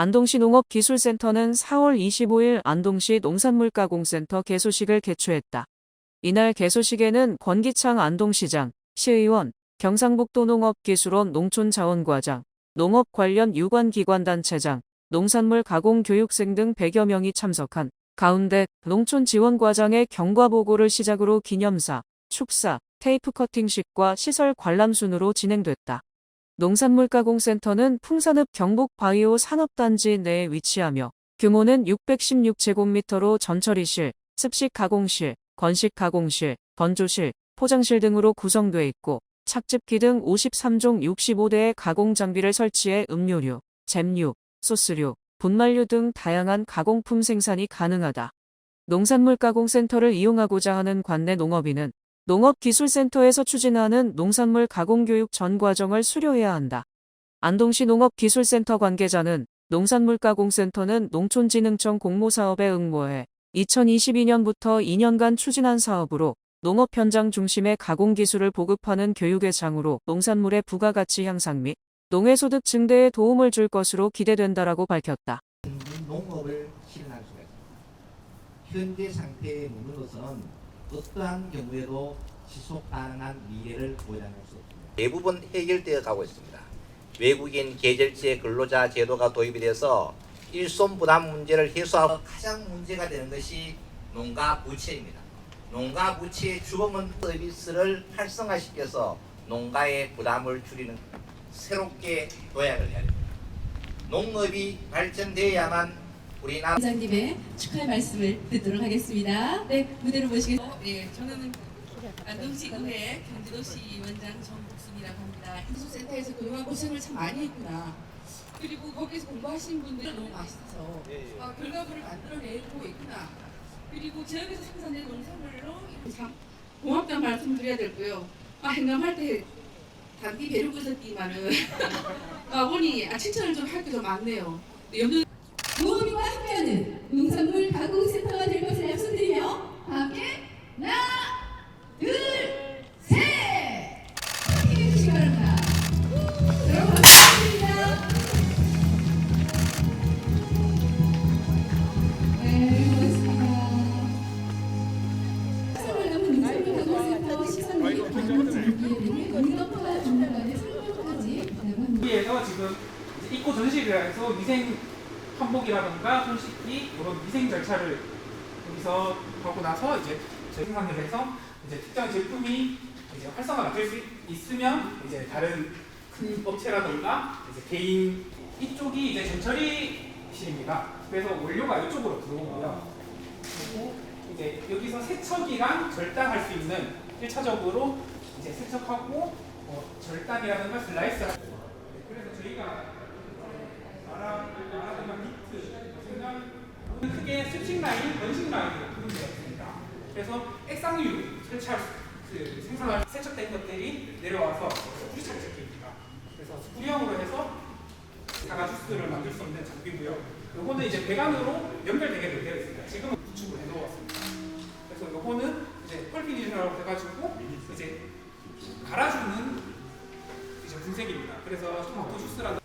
안동시 농업기술센터는 4월 25일 안동시 농산물가공센터 개소식을 개최했다. 이날 개소식에는 권기창 안동시장, 시의원, 경상북도 농업기술원 농촌자원과장, 농업 관련 유관기관단체장, 농산물 가공 교육생 등 100여 명이 참석한 가운데 농촌지원과장의 경과보고를 시작으로 기념사, 축사, 테이프 커팅식과 시설 관람 순으로 진행됐다. 농산물가공센터는 풍산읍 경북 바이오 산업단지 내에 위치하며 규모는 616제곱미터로 전처리실, 습식 가공실, 건식 가공실, 건조실, 포장실 등으로 구성돼 있고 착즙기 등 53종 65대의 가공 장비를 설치해 음료류, 잼류, 소스류, 분말류 등 다양한 가공품 생산이 가능하다. 농산물가공센터를 이용하고자 하는 관내 농업인은 농업기술센터에서 추진하는 농산물 가공교육 전 과정을 수료해야 한다. 안동시 농업기술센터 관계자는 농산물가공센터는 농촌진흥청 공모사업에 응모해 2022년부터 2년간 추진한 사업으로 농업 현장 중심의 가공기술을 보급하는 교육의 장으로 농산물의 부가가치 향상 및 농해소득 증대에 도움을 줄 것으로 기대된다라고 밝혔다. 농업을 실현할 수가 있습니다. 현재 상태의 문으로서는 어떠한 경우에도 지속 가능한 미래를 보장할 수 없습니다. 대부분 해결되어 가고 있습니다. 외국인 계절제 근로자 제도가 도입이 돼서 일손 부담 문제를 해소하고 가장 문제가 되는 것이 농가 부채입니다. 농가 부채의 주범은 서비스를 활성화시켜서 농가의 부담을 줄이는 새롭게 도약을 해야 됩니다. 농업이 발전되어야만 우리나라 원장님의 축하의 말씀을 듣도록 하겠습니다. 네, 무대로 모시겠습니다. 네, 저는 안동시 의회 경기도시 원장 정복순이라고 합니다. 인수센터에서 그동안 고생을 참 많이 했구나. 그리고 거기서 공부하신 분들이 너무 맛있어서 아, 결과물을 만들어내고 있구나. 그리고 지역에서 생산된 농산물로 참 고맙다는 말씀 드려야 되고요. 아, 행감할 때 단디 배려고 있었지만은 아, 보니 아, 칭찬을 좀 할게좀 많네요. 네, 염두 하는 농산물 가공센터가 될 것을 약속드리며 함께 하나, 둘, 셋! 힘내 주시기 바랍니다. 여러분 감사드립니다. 네, 고맙습니다. 남은 농산물 가공센터 방문 지금 입고 전시를 해서 위생 환복이라든가 손 씻기 이런 위생 절차를 여기서 하고 나서 이제 생산을 해서 이제 특정 제품이 이제 활성화가 될 수 있으면 이제 다른 큰 업체라든가 이제 개인 이쪽이 이제 전처리실입니다. 그래서 원료가 이쪽으로 들어오고요. 그리고 이제 여기서 세척이랑 절단할 수 있는 1차적으로 이제 세척하고 뭐 절단이라든가 슬라이스 그래서 저희가 말하- 말하자면 미트, 생강 크게 습식 라인, 건식 라인으로 구분되어 있습니다. 그래서 설치할 수- 그 생산할 세척된 것들이 내려와서 후리차 제품입니다. 그래서 스프링으로 해서 사과 주스를 만들 수 있는 장비고요. 요거는 이제 배관으로 연결되게 되어 있습니다. 지금은 구축을 해놓았습니다. 그래서 요거는 이제 펄피니라고 해가지고 이제 갈아주는 이제 분색입니다. 그래서 토마토 주스라는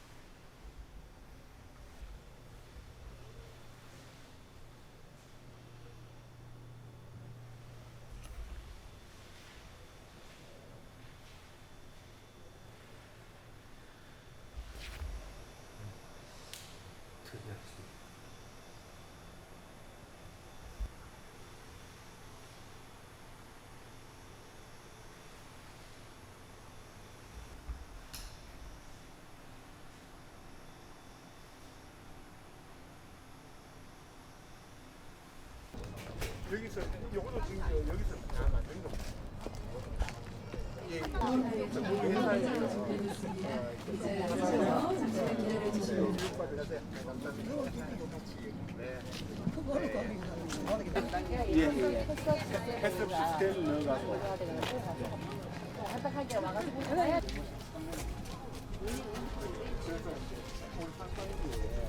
여기서 요거도 지금 저 여기서 다 만든 겁니다. 예, 예. 햇섭 시스템 넣어가지고. 저희가 같은 설비로 이것도 만들고 이것도 만들었거든요. 그래요? 이